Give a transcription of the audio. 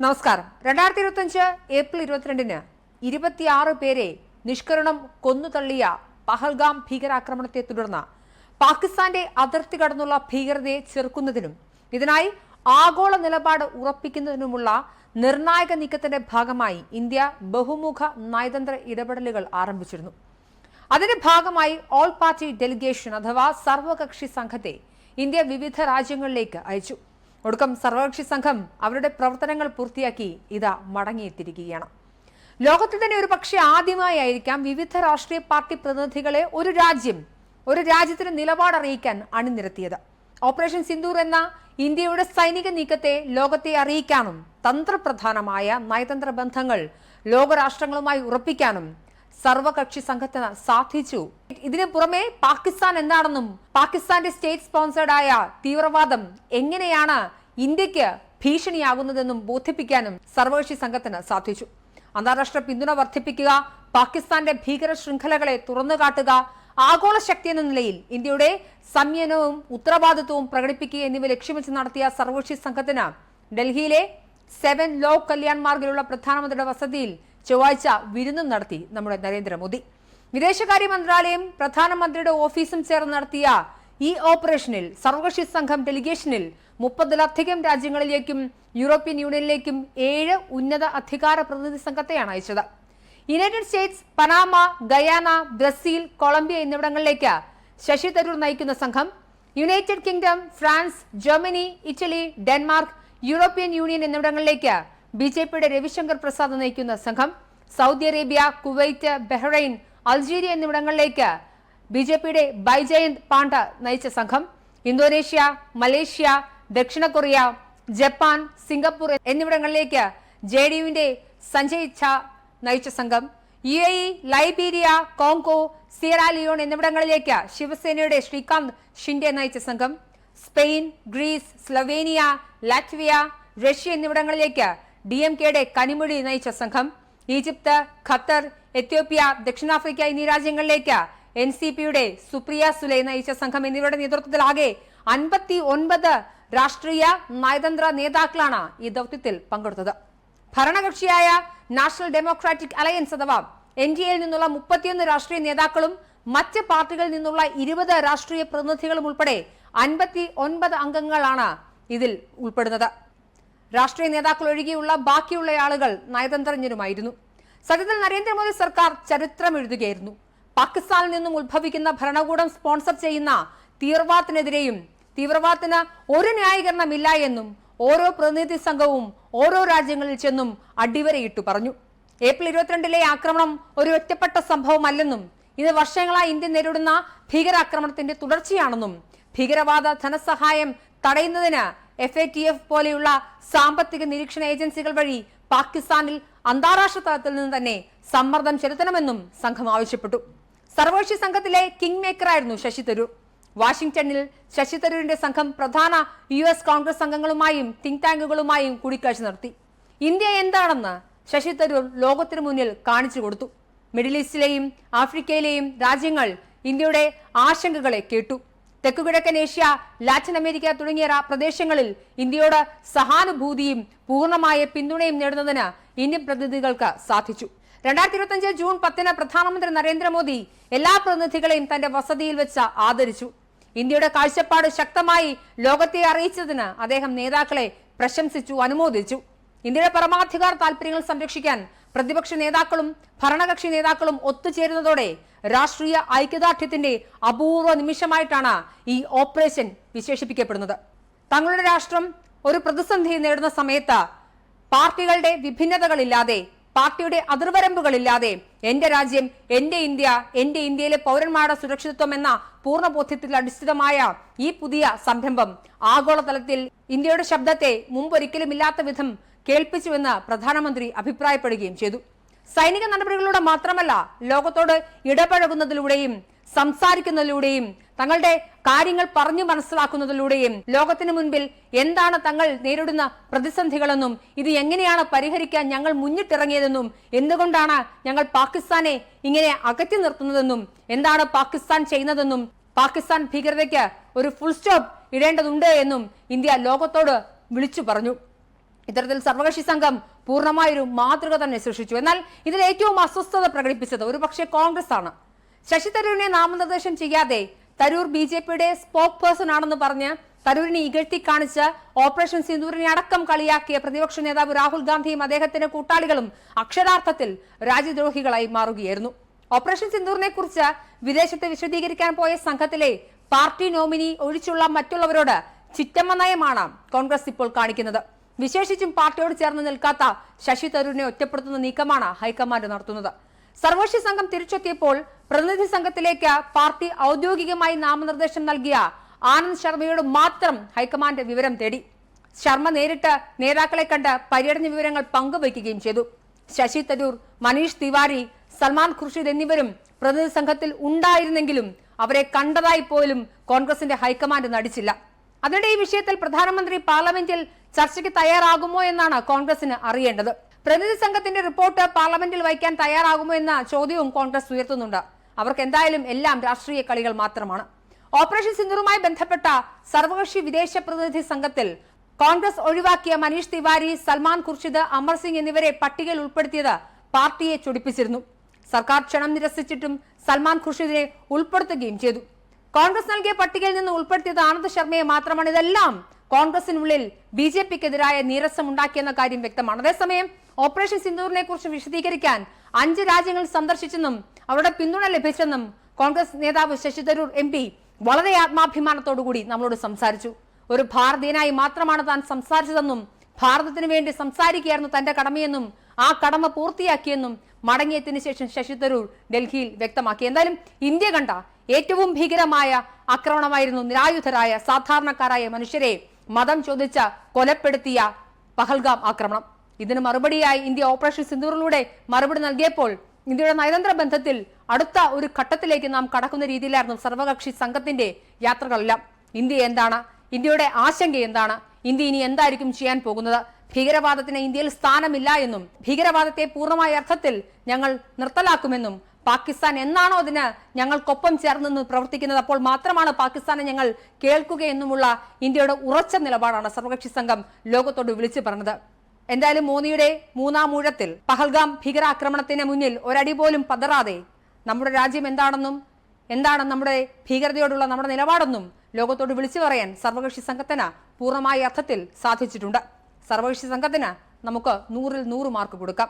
നമസ്കാരം. രണ്ടായിരത്തി ഇരുപത്തഞ്ച് ഏപ്രിൽ ഇരുപത്തിരണ്ടിന് ഇരുപത്തിയാറ് പേരെ നിഷ്കരണം കൊന്നുതള്ളിയ പഹൽഗാം ഭീകരാക്രമണത്തെ തുടർന്ന് പാകിസ്ഥാന്റെ അതിർത്തി കടന്നുള്ള ഭീകരതയെ ചെറുക്കുന്നതിനും ഇതിനായി ആഗോള നിലപാട് ഉറപ്പിക്കുന്നതിനുമുള്ള നിർണായക നീക്കത്തിന്റെ ഭാഗമായി ഇന്ത്യ ബഹുമുഖ നയതന്ത്ര ഇടപെടലുകൾ ആരംഭിച്ചിരുന്നു. അതിന്റെ ഭാഗമായി ഓൾ പാർട്ടി ഡെലിഗേഷൻ അഥവാ സർവകക്ഷി സംഘത്തെ ഇന്ത്യ വിവിധ രാജ്യങ്ങളിലേക്ക് അയച്ചു. ഒടുക്കം സർവകക്ഷി സംഘം അവരുടെ പ്രവർത്തനങ്ങൾ പൂർത്തിയാക്കി ഇതാ മടങ്ങിയെത്തിയിരിക്കുകയാണ്. ലോകത്തിൽ തന്നെ ഒരു പക്ഷേ ആദ്യമായിരിക്കാം വിവിധ രാഷ്ട്രീയ പാർട്ടി പ്രതിനിധികളെ ഒരു രാജ്യം ഒരു രാജ്യത്തിന് നിലപാട് അറിയിക്കാൻ അണിനിരത്തിയത്. ഓപ്പറേഷൻ സിന്ദൂർ എന്ന ഇന്ത്യയുടെ സൈനിക നീക്കത്തെ ലോകത്തെ അറിയിക്കാനും തന്ത്രപ്രധാനമായ നയതന്ത്ര ബന്ധങ്ങൾ ലോകരാഷ്ട്രങ്ങളുമായി ഉറപ്പിക്കാനും സർവകക്ഷി സംഘത്തിന് സാധിച്ചു. ഇതിനു പുറമെ പാകിസ്ഥാൻ എന്താണെന്നും പാകിസ്ഥാന്റെ സ്റ്റേറ്റ് സ്പോൺസേർഡായ തീവ്രവാദം എങ്ങനെയാണ് ഇന്ത്യയ്ക്ക് ഭീഷണിയാകുന്നതെന്നും ബോധിപ്പിക്കാനും സർവകക്ഷി സംഘത്തിന് സാധിച്ചു. അന്താരാഷ്ട്ര പിന്തുണ വർദ്ധിപ്പിക്കുക പാകിസ്ഥാന്റെ ഭീകര ശൃംഖലകളെ തുറന്നുകാട്ടുക ആഗോള ശക്തി എന്ന നിലയിൽ ഇന്ത്യയുടെ സംയനവും ഉത്തരവാദിത്വവും പ്രകടിപ്പിക്കുക എന്നിവ ലക്ഷ്യമിച്ച് നടത്തിയ സർവകക്ഷി സംഘത്തിന് ഡൽഹിയിലെ സെവൻ ലോക് കല്യാൺ മാർഗിലുള്ള പ്രധാനമന്ത്രിയുടെ വസതിയിൽ ചൊവ്വാഴ്ച വിരുന്നും നടത്തി നമ്മുടെ നരേന്ദ്രമോദി. വിദേശകാര്യ മന്ത്രാലയം പ്രധാനമന്ത്രിയുടെ ഓഫീസും ചേർന്ന് നടത്തിയ ഈ ഓപ്പറേഷനിൽ സർവകക്ഷി സംഘം ഡെലിഗേഷനിൽ മുപ്പതിലധികം രാജ്യങ്ങളിലേക്കും യൂറോപ്യൻ യൂണിയനിലേക്കും ഏഴ് ഉന്നത അധികാര പ്രതിനിധി സംഘത്തെയാണ് അയച്ചത്. United States Panama Guyana Brazil Colombia എന്നിവിടങ്ങളിലേക്ക് ശശി തരൂർ നയിക്കുന്ന സംഘം United Kingdom France Germany Italy Denmark European Union എന്നിവിടങ്ങളിലേക്ക് ബി ജെ പിയുടെ രവിശങ്കർ പ്രസാദ് നയിക്കുന്ന സംഘം Saudi Arabia Kuwait Bahrain Algeria എന്നിവിടങ്ങളിലേക്ക് ബി ജെ പിയുടെ ബൈജയന്ത് പാണ്ഡ നയിച്ച സംഘം ഇന്തോനേഷ്യ മലേഷ്യ ദക്ഷിണ കൊറിയ ജപ്പാൻ സിംഗപ്പൂർ എന്നിവിടങ്ങളിലേക്ക് ജെ ഡി യുവിന്റെ സഞ്ജയ് ഝാ നയിച്ച സംഘം. U A E Liberia Congo Sierra Leone എന്നിവിടങ്ങളിലേക്ക് ശിവസേനയുടെ ശ്രീകാന്ത് ഷിൻഡെ നയിച്ച സംഘം. Spain Greece Slovenia Latvia Russia എന്നിവിടങ്ങളിലേക്ക് ഡി എം കെയുടെ കനിമൊഴി നയിച്ച സംഘം. ഈജിപ്ത് ഖത്തർ എത്യോപ്യ ദക്ഷിണാഫ്രിക്ക എന്നീ രാജ്യങ്ങളിലേക്ക് എൻ സി പിയുടെ സുപ്രിയ സുലൈ നയിച്ച സംഘം എന്നിവരുടെ നേതൃത്വത്തിലാകെ അൻപത്തി ഒൻപത് രാഷ്ട്രീയ നയതന്ത്ര നേതാക്കളാണ് ഈ ദൗത്യത്തിൽ പങ്കെടുത്തത്. ഭരണകക്ഷിയായ നാഷണൽ ഡെമോക്രാറ്റിക് അലയൻസ് അഥവാ എൻ ഡി എയിൽ നിന്നുള്ള മുപ്പത്തിയൊന്ന് രാഷ്ട്രീയ നേതാക്കളും മറ്റ് പാർട്ടികളിൽ നിന്നുള്ള ഇരുപത് രാഷ്ട്രീയ പ്രതിനിധികളും ഉൾപ്പെടെ അൻപത്തി ഒൻപത് അംഗങ്ങളാണ് ഇതിൽ ഉൾപ്പെടുന്നത്. രാഷ്ട്രീയ നേതാക്കൾ ഒഴികെയുള്ള ബാക്കിയുള്ള ആളുകൾ നയതന്ത്രജ്ഞരുമായിരുന്നു. സത്യത്തിൽ നരേന്ദ്രമോദി സർക്കാർ ചരിത്രം എഴുതുകയായിരുന്നു. പാകിസ്ഥാനിൽ നിന്നും ഉത്ഭവിക്കുന്ന ഭരണകൂടം സ്പോൺസർ ചെയ്യുന്ന തീവ്രവാദത്തിനെതിരെയും തീവ്രവാദത്തിന് ഒരു ന്യായീകരണമില്ല എന്നും ഓരോ പ്രതിനിധി സംഘവും ഓരോ രാജ്യങ്ങളിൽ ചെന്നും അടിവരയിട്ടു പറഞ്ഞു. ഏപ്രിൽ ഇരുപത്തിരണ്ടിലെ ആക്രമണം ഒരു ഒറ്റപ്പെട്ട സംഭവമല്ലെന്നും ഇത് വർഷങ്ങളായി ഇന്ത്യ നേരിടുന്ന ഭീകരാക്രമണത്തിന്റെ തുടർച്ചയാണെന്നും ഭീകരവാദ ധനസഹായം തടയുന്നതിന് എഫ് എ ടി എഫ് പോലെയുള്ള സാമ്പത്തിക നിരീക്ഷണ ഏജൻസികൾ വഴി പാകിസ്ഥാനിൽ അന്താരാഷ്ട്ര തലത്തിൽ നിന്ന് തന്നെ സമ്മർദ്ദം ചെലുത്തണമെന്നും സംഘം ആവശ്യപ്പെട്ടു. സർവകക്ഷി സംഘത്തിലെ കിങ് മേക്കറായിരുന്നു ശശി തരൂർ. വാഷിംഗ്ടണിൽ ശശി തരൂരിന്റെ സംഘം പ്രധാന യു എസ് കോൺഗ്രസ് അംഗങ്ങളുമായും തിങ്ക് ടാങ്കുകളുമായും കൂടിക്കാഴ്ച നടത്തി. ഇന്ത്യ എന്താണെന്ന് ശശി തരൂർ ലോകത്തിനു മുന്നിൽ കാണിച്ചു കൊടുത്തു. മിഡിൽ ഈസ്റ്റിലെയും ആഫ്രിക്കയിലെയും രാജ്യങ്ങൾ ഇന്ത്യയുടെ ആശങ്കകളെ കേട്ടു. തെക്കുകിഴക്കൻ ഏഷ്യ ലാറ്റിൻ അമേരിക്ക തുടങ്ങിയ പ്രദേശങ്ങളിൽ ഇന്ത്യയോട് സഹാനുഭൂതിയും പൂർണമായ പിന്തുണയും നേടുന്നതിന് ഇന്ത്യൻ പ്രതിനിധികൾക്ക് സാധിച്ചു. രണ്ടായിരത്തി ഇരുപത്തിയഞ്ച് ജൂൺ പത്തിന് പ്രധാനമന്ത്രി നരേന്ദ്രമോദി എല്ലാ പ്രതിനിധികളെയും തന്റെ വസതിയിൽ വെച്ച് ആദരിച്ചു. ഇന്ത്യയുടെ കാഴ്ചപ്പാട് ശക്തമായി ലോകത്തെ അറിയിച്ചതിന് അദ്ദേഹം നേതാക്കളെ പ്രശംസിച്ചു അനുമോദിച്ചു. ഇന്ത്യയുടെ പരമാധികാര താൽപര്യങ്ങൾ സംരക്ഷിക്കാൻ പ്രതിപക്ഷ നേതാക്കളും ഭരണകക്ഷി നേതാക്കളും ഒത്തുചേരുന്നതോടെ രാഷ്ട്രീയ ഐക്യദാർഢ്യത്തിന്റെ അപൂർവ നിമിഷമായിട്ടാണ് ഈ ഓപ്പറേഷൻ വിശേഷിപ്പിക്കപ്പെടുന്നത്. തങ്ങളുടെ രാഷ്ട്രം ഒരു പ്രതിസന്ധി നേടുന്ന സമയത്ത് പാർട്ടികളുടെ വിഭിന്നതകളില്ലാതെ പാർട്ടിയുടെ അതിർവരമ്പുകളില്ലാതെ എന്റെ രാജ്യം എന്റെ ഇന്ത്യ എന്റെ ഇന്ത്യയിലെ പൗരന്മാരുടെ സുരക്ഷിതത്വം എന്ന പൂർണ ബോധ്യത്തിൽ അടിസ്ഥിതമായ ഈ പുതിയ സംരംഭം ആഗോളതലത്തിൽ ഇന്ത്യയുടെ ശബ്ദത്തെ മുമ്പൊരിക്കലും ഇല്ലാത്ത വിധം കേൾപ്പിച്ചുവെന്ന് പ്രധാനമന്ത്രി അഭിപ്രായപ്പെടുകയും ചെയ്തു. സൈനിക നടപടികളിലൂടെ മാത്രമല്ല ലോകത്തോട് ഇടപഴകുന്നതിലൂടെയും സംസാരിക്കുന്നതിലൂടെയും തങ്ങളുടെ കാര്യങ്ങൾ പറഞ്ഞു മനസ്സിലാക്കുന്നതിലൂടെയും ലോകത്തിന് മുൻപിൽ എന്താണ് തങ്ങൾ നേരിടുന്ന പ്രതിസന്ധികളെന്നും ഇത് എങ്ങനെയാണ് പരിഹരിക്കാൻ ഞങ്ങൾ മുന്നിട്ടിറങ്ങിയതെന്നും എന്തുകൊണ്ടാണ് ഞങ്ങൾ പാകിസ്ഥാനെ ഇങ്ങനെ അകറ്റി നിർത്തുന്നതെന്നും എന്താണ് പാകിസ്ഥാൻ ചെയ്യുന്നതെന്നും പാകിസ്ഥാൻ ഭീകരതയ്ക്ക് ഒരു ഫുൾ സ്റ്റോപ്പ് ഇടേണ്ടതുണ്ട് എന്നും ഇന്ത്യ ലോകത്തോട് വിളിച്ചു പറഞ്ഞു. ഇത്തരത്തിൽ സർവകക്ഷി സംഘം പൂർണമായൊരു മാതൃക തന്നെ സൃഷ്ടിച്ചു. എന്നാൽ ഇതിൽ ഏറ്റവും അസ്വസ്ഥത പ്രകടിപ്പിച്ചത് ഒരുപക്ഷെ കോൺഗ്രസ് ആണ് ശശി തരൂരിനെ നാമനിർദ്ദേശം ചെയ്യാതെ തരൂർ ബി ജെ പിയുടെ സ്പോക്ക് പേഴ്സൺ ആണെന്ന് പറഞ്ഞ് തരൂരിനെ ഇകഴ്ത്തി കാണിച്ച് ഓപ്പറേഷൻ സിന്ദൂരിനെ അടക്കം കളിയാക്കിയ പ്രതിപക്ഷ നേതാവ് രാഹുൽ ഗാന്ധിയും അദ്ദേഹത്തിന്റെ കൂട്ടാളികളും അക്ഷരാർത്ഥത്തിൽ രാജ്യദ്രോഹികളായി മാറുകയായിരുന്നു. ഓപ്പറേഷൻ സിന്ദൂറിനെ കുറിച്ച് വിദേശത്ത് വിശദീകരിക്കാൻ പോയ സംഘത്തിലെ പാർട്ടി നോമിനി ഒഴിച്ചുള്ള മറ്റുള്ളവരോട് ചിറ്റമ്മ നയമാണ് കോൺഗ്രസ് ഇപ്പോൾ കാണിക്കുന്നത്. വിശേഷിച്ചും പാർട്ടിയോട് ചേർന്ന് നിൽക്കാത്ത ശശി തരൂരിനെ ഒറ്റപ്പെടുത്തുന്ന നീക്കമാണ് ഹൈക്കമാൻഡ് നടത്തുന്നത്. സർവകക്ഷി സംഘം തിരിച്ചെത്തിയപ്പോൾ പ്രതിനിധി സംഘത്തിലേക്ക് പാർട്ടി ഔദ്യോഗികമായി നാമനിർദ്ദേശം നൽകിയ ആനന്ദ് ശർമ്മയോട് മാത്രം ഹൈക്കമാൻഡ് വിവരം തേടി. ശർമ്മ നേരിട്ട് നേതാക്കളെ കണ്ട് പര്യടന വിവരങ്ങൾ പങ്കുവയ്ക്കുകയും ചെയ്തു. ശശി തരൂർ മനീഷ് തിവാരി സൽമാൻ ഖുർഷിദ് എന്നിവരും പ്രതിനിധി സംഘത്തിൽ ഉണ്ടായിരുന്നെങ്കിലും അവരെ കണ്ടതായി പോലും കോൺഗ്രസിന്റെ ഹൈക്കമാൻഡ് നടിച്ചില്ല. അതിനിടെ ഈ വിഷയത്തിൽ പ്രധാനമന്ത്രി പാർലമെന്റിൽ ചർച്ചയ്ക്ക് തയ്യാറാകുമോ എന്നാണ് കോൺഗ്രസിന് അറിയേണ്ടത്. പ്രതിനിധി സംഘത്തിന്റെ റിപ്പോർട്ട് പാർലമെന്റിൽ വയ്ക്കാൻ തയ്യാറാകുമോ എന്ന ചോദ്യവും കോൺഗ്രസ് ഉയർത്തുന്നുണ്ട്. അവർക്ക് എന്തായാലും എല്ലാം രാഷ്ട്രീയ കളികൾ മാത്രമാണ്. ഓപ്പറേഷൻ സിന്ദൂറുമായി ബന്ധപ്പെട്ട സർവകക്ഷി വിദേശ പ്രതിനിധി സംഘത്തിൽ കോൺഗ്രസ് ഒഴിവാക്കിയ മനീഷ് തിവാരി സൽമാൻ ഖുർഷിദ് അമർ സിംഗ് എന്നിവരെ പട്ടികയിൽ ഉൾപ്പെടുത്തിയത് പാർട്ടിയെ ചൊടിപ്പിച്ചിരുന്നു. സർക്കാർ ക്ഷണം നിരസിച്ചിട്ടും സൽമാൻ ഖുർഷിദിനെ ഉൾപ്പെടുത്തുകയും ചെയ്തു. കോൺഗ്രസ് നൽകിയ പട്ടികയിൽ നിന്ന് ഉൾപ്പെടുത്തിയത് ആനന്ദ് ശർമ്മയെ മാത്രമാണ്. ഇതെല്ലാം കോൺഗ്രസിനുള്ളിൽ ബി ജെ പിക്കെതിരായ നീരസമുണ്ടാക്കിയെന്ന കാര്യം വ്യക്തമാണ്. അതേസമയം ഓപ്പറേഷൻ സിന്ദൂറിനെ കുറിച്ച് വിശദീകരിക്കാൻ അഞ്ച് രാജ്യങ്ങൾ സന്ദർശിച്ചെന്നും അവരുടെ പിന്തുണ ലഭിച്ചെന്നും കോൺഗ്രസ് നേതാവ് ശശി തരൂർ എം പി വളരെ ആത്മാഭിമാനത്തോടുകൂടി നമ്മളോട് സംസാരിച്ചു. ഒരു ഭാരതീയനായി മാത്രമാണ് താൻ സംസാരിച്ചതെന്നും ഭാരതത്തിന് വേണ്ടി സംസാരിക്കുകയായിരുന്നു തന്റെ കടമയെന്നും ആ കടമ പൂർത്തിയാക്കിയെന്നും മടങ്ങിയതിനു ശേഷം ശശി തരൂർ ഡൽഹിയിൽ വ്യക്തമാക്കി. എന്തായാലും ഇന്ത്യ കണ്ട ഏറ്റവും ഭീകരമായ ആക്രമണമായിരുന്നു നിരായുധരായ സാധാരണക്കാരായ മനുഷ്യരെ മതം ചോദിച്ച കൊലപ്പെടുത്തിയ പഹൽഗാം ആക്രമണം. ഇതിന് മറുപടിയായി ഇന്ത്യ ഓപ്പറേഷൻ സിന്ദൂറിലൂടെ മറുപടി നൽകിയപ്പോൾ ഇന്ത്യയുടെ നയതന്ത്ര ബന്ധത്തിൽ അടുത്ത ഒരു ഘട്ടത്തിലേക്ക് നാം കടക്കുന്ന രീതിയിലായിരുന്നു സർവകക്ഷി സംഘത്തിന്റെ യാത്രകളെല്ലാം. ഇന്ത്യ എന്താണ്? ഇന്ത്യയുടെ ആശങ്ക എന്താണ്? ഇന്ത്യ ഇനി എന്തായിരിക്കും ചെയ്യാൻ പോകുന്നത്? ഭീകരവാദത്തിന് ഇന്ത്യയിൽ സ്ഥാനമില്ല എന്നും ഭീകരവാദത്തെ പൂർണമായ അർത്ഥത്തിൽ ഞങ്ങൾ നിർത്തലാക്കുമെന്നും പാകിസ്ഥാൻ എന്നാണോ അതിന് ഞങ്ങൾക്കൊപ്പം ചേർന്ന് പ്രവർത്തിക്കുന്നത് അപ്പോൾ മാത്രമാണ് പാകിസ്ഥാനെ ഞങ്ങൾ കേൾക്കുകയെന്നുമുള്ള ഇന്ത്യയുടെ ഉറച്ച നിലപാടാണ് സർവകക്ഷി സംഘം ലോകത്തോട് വിളിച്ചു പറഞ്ഞത്. എന്തായാലും മോദിയുടെ മൂന്നാം ഊഴത്തിൽ പഹൽഗാം ഭീകരാക്രമണത്തിന് മുന്നിൽ ഒരടി പോലും പതറാതെ നമ്മുടെ രാജ്യം എന്താണെന്നും എന്താണ് നമ്മുടെ ഭീകരതയോടുള്ള നമ്മുടെ നിലപാടെന്നും ലോകത്തോട് വിളിച്ചു പറയാൻ സർവകക്ഷി സംഘത്തിന് പൂർണമായ അർത്ഥത്തിൽ സാധിച്ചിട്ടുണ്ട്. സർവകക്ഷി സംഘത്തിന് നമുക്ക് നൂറിൽ നൂറ് മാർക്ക് കൊടുക്കാം.